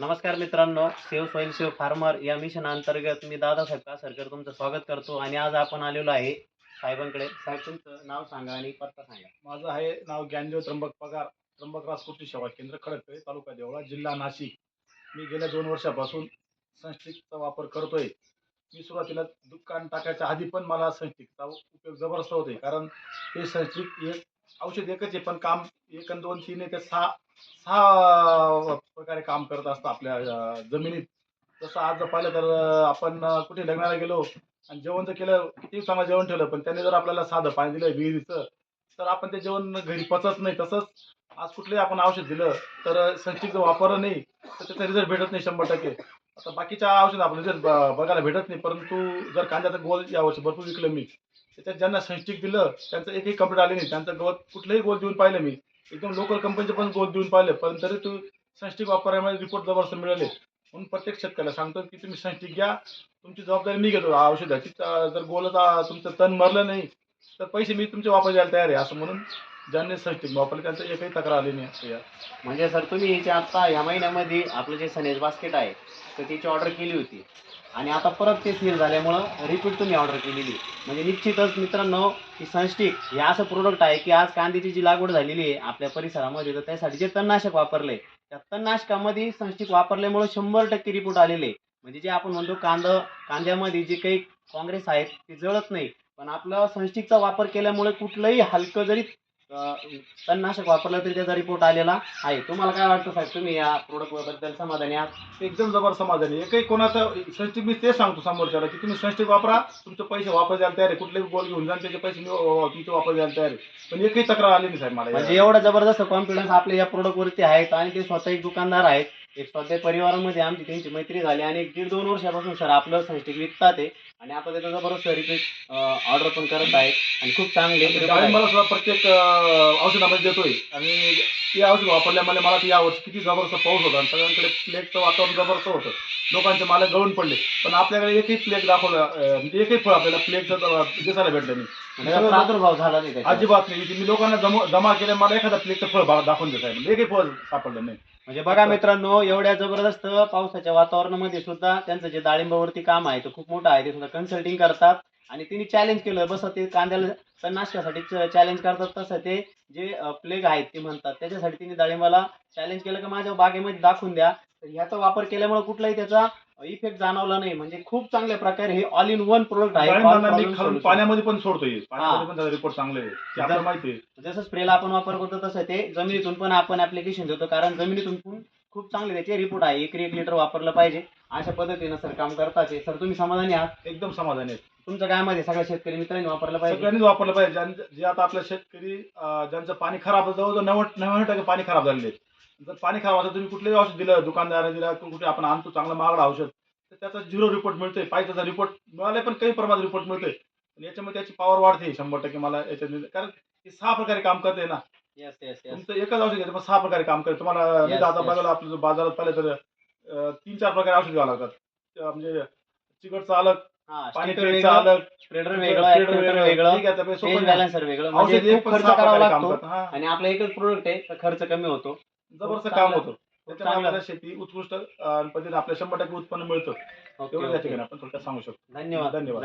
नमस्कार मित्रांनो save soil save farmer या मिशन अंतर्गत मी दादासाहेब कासरकर तुमचं स्वागत करतो आणि आज आपण आलेलो आहे साहेबांकडे. साहेब तुमचं नाव सांगा आणि पत्ता सांगा. माझं आहे नाव ज्ञानदेव त्र्यंबक पगार त्र्यंबक राजकृती सेवा केंद्र खडकळे तालुका देवळा जिल्हा नाशिक. मी गेल्या दोन वर्षापासून सनस्टिकचा वापर करतोय. मी सुरुवातीला दुकान टाकायच्या आधी पण मला सनस्टिकचा उपयोग जबरदस्त होते कारण ते सनस्टिक एक औषध एकच आहे पण काम एक आणि दोन तीन आहे ते सहा सहा प्रकारे काम करत असतं आपल्या जमिनीत. जसं आज जर पाहिलं तर आपण कुठे लग्नाला गेलो आणि जेवण जर केलं किती चांगलं जेवण ठेवलं पण त्याने जर आपल्याला साधं पाणी दिलं विहिरीचं तर आपण ते जेवण घरी पचत नाही. तसंच आज कुठलंही आपण औषध दिलं तर संचित वापरलं नाही तर त्याचा रिझल्ट भेटत नाही शंभर टक्के. आता बाकीच्या औषध आपण रिझल्ट बघायला भेटत नाही परंतु जर कांद्याचा गोल यावर्षी भरपूर विकलं मी त्याच्यात ज्यांना संस्टिक दिलं त्यांचं एकही कंप्लेंट आले नाही. त्यांचं गवत कुठलंही गोल देऊन पाहिलं मी. एकदम लोकल कंपनीचे पण गोल देऊन पाहिले. पण तरी तू संस्टिक वापरण्यामध्ये रिपोर्ट जबरदस्त मिळाले म्हणून प्रत्येक शेतकऱ्याला सांगतो की तुम्ही संस्टिक घ्या. तुमची जबाबदारी मी घेतो. औषधाची जर गोलचा तुमचं तण मरलं नाही तर पैसे मी तुमचे वापस द्यायला तयार आहे असं म्हणून ज्यांनी संस्टिक वापरले त्यांचं एकही तक्रार आली नाही म्हणजे सर तुम्ही याची आता या महिन्यामध्ये आपलं जे सनेज बास्केट आहे तर त्याची ऑर्डर केली होती. आणि आता परत ते सेल झाल्यामुळं रिपीट तुम्ही ऑर्डर केलेली म्हणजे निश्चितच मित्रांनो की सनस्टिक हे असं प्रोडक्ट आहे की आज कांद्याची जी लागवड झालेली आहे आपल्या परिसरामध्ये तर त्यासाठी जे तणनाशक वापरले त्या तणनाशकामध्ये सनस्टिक वापरल्यामुळं शंभर टक्के रिपोर्ट आलेले म्हणजे जे आपण म्हणतो कांदा कांद्यामध्ये जे काही काँग्रेस आहेत ते जळत नाही. पण आपलं सनस्टिकचा वापर केल्यामुळे कुठलंही हलकं जरी तणनाशक वापरलं तरी त्याचा रिपोर्ट आलेला आहे. तुम्हाला काय वाटतं साहेब? तुम्ही या प्रोडक्टबद्दल समाधानी आहात? एकदम जबर समाधान. आहे एकही कोणाचं संस्टिक मी ते सांगतो समोरच्याला की तुम्ही संस्टिक वापरा तुमचे पैसे वापस द्यायला तयार आहे. कुठलेही गोल घेऊन जा आणि त्याचे पैसे मी अं, तुमचे वापस द्यायला तयार आहे. पण एकही तक्रार आली नाही साहेब मला म्हणजे. एवढा जबरदस्त कॉन्फिडन्स आपल्या या प्रोडक्ट वरती आहेत आणि ते स्वतः एक दुकानदार आहेत. एक स्वतः परिवारामध्ये आमची त्यांची मैत्री झाली आणि एक दीड दोन वर्षापासून सर आपलं संस्टिक विकतात आहे आणि आता त्याचा जबरदस्त रिपीट ऑर्डर पण करत आहेत. आणि खूप चांगले. मला सुद्धा प्रत्येक औषधामध्ये देतोय. आणि ते औषध वापरल्यामुळे मला ते यावर्षी किती जबरदस्त पाऊस होता. आणि सगळ्यांकडे प्लेगचं वातावरण जबरदस्त होतं. लोकांचे माल गळून पडले. पण आपल्याकडे एकही प्लेग दाखवलं म्हणजे एकही फळ आपल्याला प्लेगचं दिसायला भेटलं नाही. प्रादुर्भाव झाला नाही. अजिबात नाही. मी लोकांना जमा जमा केले मला एखादा प्लेगचं फळ दाखवून देत आहे. म्हणजे एकही फळ सापडलं नाही. म्हणजे बघा मित्रांनो एवढ्या जबरदस्त पावसाच्या वातावरणामध्ये सुद्धा त्यांचं जे डाळिंबावरती काम आहे ते खूप मोठं आहे. ते सुद्धा कन्सल्टिंग करतात. आणि तिने चॅलेंज केलं. बस ते कांद्याला नाशकासाठी चॅलेंज करतात. तसं ते जे प्लेग आहेत ते म्हणतात. त्याच्यासाठी तिने डाळिंबाला चॅलेंज केलं की माझ्या बागेमध्ये दाखवून द्या. तर ह्याचा वापर केल्यामुळे कुठलाही त्याचा इफेक्ट जाणवला नाही. म्हणजे खूप चांगल्या प्रकारे हे ऑल इन वन प्रोडक्ट आहे. All डाळिंबांना मी problem खालून solution. पाण्यामध्ये पण सोडतोय. पाण्यामध्ये पण त्याचा रिपोर्ट चांगले आहे. ते आपल्याला माहिती आहे. जसं स्प्रेला आपण वापर करतो तसं ते जमिनीतून पण आपण ऍप्लिकेशन देतो. कारण जमिनीतून पण खूप चांगले त्याचे रिपोर्ट आहे. एकरी एक लिटर वापरलं पाहिजे. अशा पद्धतीनं सर काम करतात हे. सर तुम्ही समाधानी आहात? एकदम समाधानी आहे तुमचं काय मध्ये सगळ्या शेतकरी मित्रांनी वापरलं पाहिजे. सगळ्यांनीच वापरलं पाहिजे. ज्यां- जे आता आपल्या शेतकरी अं, ज्यांचं पाणी खराब जवळजवळ नव्वद नव्याण्णव टक्के पाणी खराब झालेले आहे. जर पाणी खराब असं तुम्ही कुठलेही औषध दिलं दुकानदाराने दिलं किंवा कुठे आपण आणतो चांगलं महागडं औषध तर त्याचा झिरो रिपोर्ट मिळतोय पाहिजे त्याचा रिपोर्ट मिळाले पण काही प्रमाणात रिपोर्ट मिळतोय पण याच्यामध्ये त्याची पॉवर वाढते शंभर टक्के मला याच्यात कारण हे सहा प्रकारे काम करते ना येस येस येस तुमचं एकच औषध घेतं पण सहा प्रकारे काम करते तुम्हाला मी Yes, आता yes. बघायला आपलं बाजारात पाहिलं तर अं, तीन चार प्रकारे औषध घ्यावं लागतात अं, म्हणजे चिकटचं अलग हा पाणी स्टिकर प्यायचं वेगळं अलग स्प्रेडर वेगळं spreader ऍक्टिव्हेटर वेगळं ठीक आहे, त्यामुळे सोपं पेज नाही. बॅलन्सर वेगळं म्हणजे औषध एक खूप पण खर्च सहा करावा प्रकारे काम लागतो करतं. हा. आणि आपलं एकच प्रोडक्ट आहे तर खर्च कमी होतो जबरदस्त काम. होतं त्याच्यामुळे. आपल्याला शेती उत्कृष्ट अं, पद्धतीने आपल्या शंभर टक्के उत्पन्न मिळतं तेवढं या ठिकाणी आपण थोडक्यात सांगू शकतो धन्यवाद. धन्यवाद